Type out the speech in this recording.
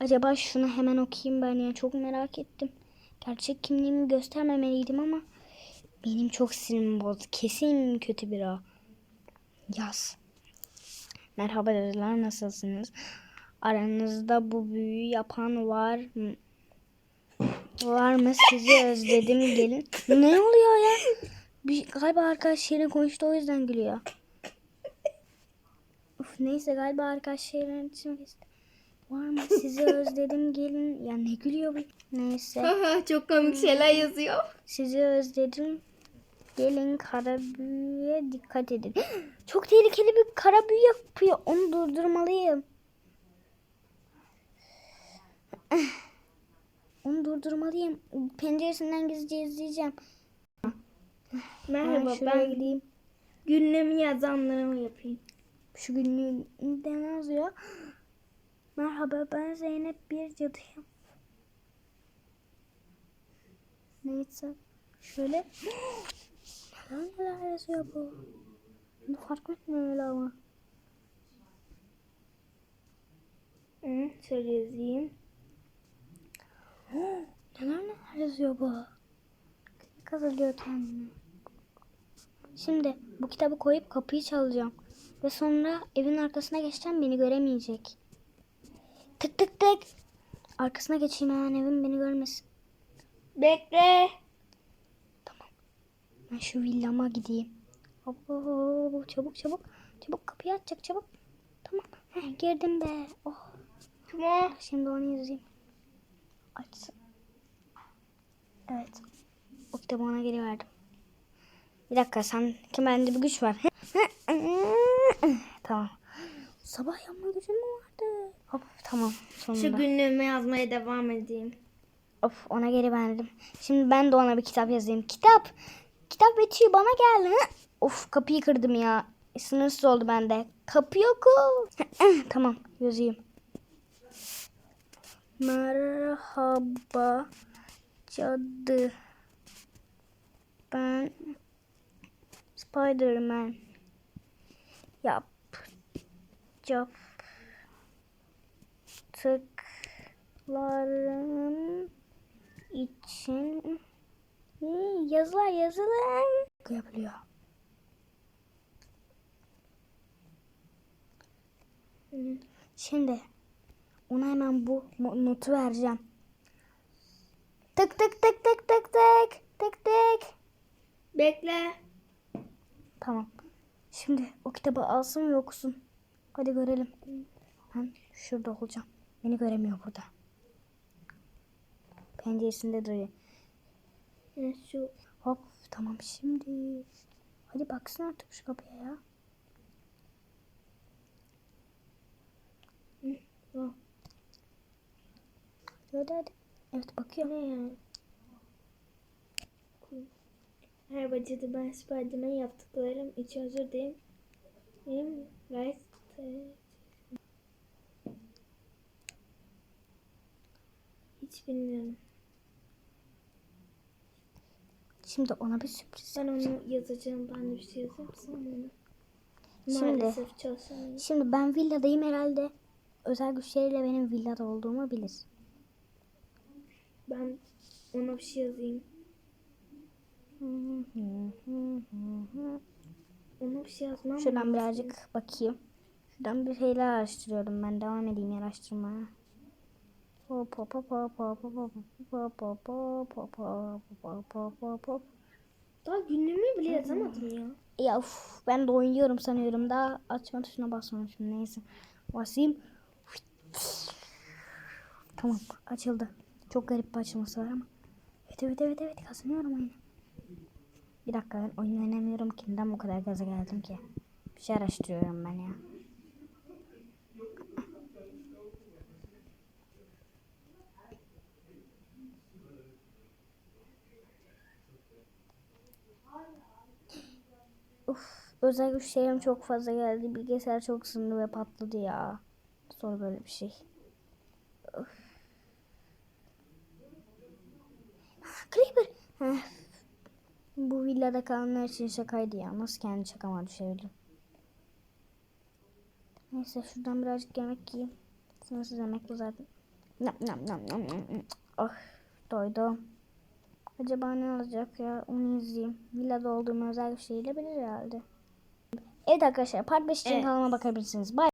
Acaba şunu hemen okuyayım ben ya çok merak ettim. Gerçek kimliğimi göstermemeliydim ama benim çok sinirimi bozdu. Kesin kötü bir o. Yaz. Merhaba dediler nasılsınız? Aranızda bu büyüyü yapan var mı? Var mı? Sizi özledim gelin. Ne oluyor ya? Bir, galiba arkadaşlarıyla konuştu o yüzden gülüyor. Uf, neyse galiba arkadaşlarının için. Var mı? Sizi özledim gelin. Ya ne gülüyor bu? Neyse. Çok komik şeyler yazıyor. Sizi özledim. Gelin kara büyüye dikkat edin. Çok tehlikeli bir kara büyü yapıyor. Onu durdurmalıyım. Onu durdurmalıyım. Penceresinden gizlice izleyeceğim. Merhaba Ben ben gideyim. günlüğümü yazanlarımı yapayım. Şu günlüğünde ne yazıyor? Merhaba ben Zeynep bir cadıyım. Neyse. Şöyle. Neler neler yazıyor bu? Bunu fark etmiyor öyle ama. Hı, şöyle yazayım. Neler neler yazıyor bu? Kazılıyor kendini. Şimdi bu kitabı koyup kapıyı çalacağım. Ve sonra evin arkasına geçeceğim beni göremeyecek. Tık tık tık. Arkasına geçeyim hemen evim beni görmesin. Bekle. Ben şu villama gideyim. Hop, çabuk çabuk. Çabuk kapıyı açacak çabuk. Tamam. Heh, girdim be. Oh. Tamam. Şimdi onu izleyeyim. Açsın. Evet. O kitabı ona geri verdim. Bir dakika sen kim bende bir güç var. tamam. Sabah yapma gücüm mü vardı? Hop tamam sonunda. Şu günlüğümü yazmaya devam edeyim. Of ona geri verdim. Şimdi ben de ona bir kitap yazayım. Kitap. Kitap bitiyor bana geldi. Of kapıyı kırdım ya. Sınırsız oldu bende. Kapı yok tamam yazayım. Merhaba cadı. Ben Spiderman. Yap. Cap. Tıklarım için yazılar yazılar yapılıyor. Şimdi ona hemen bu notu vereceğim. Tık tık tık tık tık tık tık tık. Bekle. Tamam. Şimdi o kitabı alsın ve okusun. Hadi görelim. Ben şurada olacağım. Beni göremiyor burada. Penceresinde duruyor. Hı, Şu Hop tamam şimdi. Hadi baksın artık şu kapıya ya. Hadi hadi. Evet bakıyor. ne ya? Merhaba cadı ben Spiderman yaptıklarım için özür dilerim. Benim right hiç bilmiyorum. Şimdi ona bir sürpriz. Ben onu yazacağım. Ben de bir şey yazayım sana onu. Şimdi- Maalesef çalışamıyorum. Şimdi ben villadayım herhalde. Özel güçleriyle benim villada olduğumu bilir. Ben ona bir şey yazayım. Ona bir şey yazmam Şuradan birazcık bakayım. Şuradan bir şeyler araştırıyordum ben. Devam edeyim araştırmaya. Hop hop hop hop. Daha günlüğümü bile yazamadım ya. Ya uf, ben de oynuyorum sanıyorum. Daha açma tuşuna basmamışım. Neyse. Basayım. Tamam açıldı. Çok garip bir açılması var ama. Evet evet evet evet kazanıyorum oyunu. Bir dakika ben oyun oynamıyorum ki. Neden bu kadar gaza geldim ki? Bir şey araştırıyorum ben ya. Özel güçlerim çok fazla geldi. Bilgisayar çok ısındı ve patladı ya. Sonra böyle bir şey. Of. Creeper. Bu villada kalanlar için şakaydı ya. Nasıl kendi şakama düşebildim? Neyse şuradan birazcık yemek yiyeyim. Sınırsız yemek bu zaten. Nam nam nam nam nam. nam. Oh doydum. Acaba ne olacak ya onu izleyeyim. Villada olduğum özel bir şeyle bilir herhalde. Evet arkadaşlar part 5 için Evet. kanalıma bakabilirsiniz. Bye.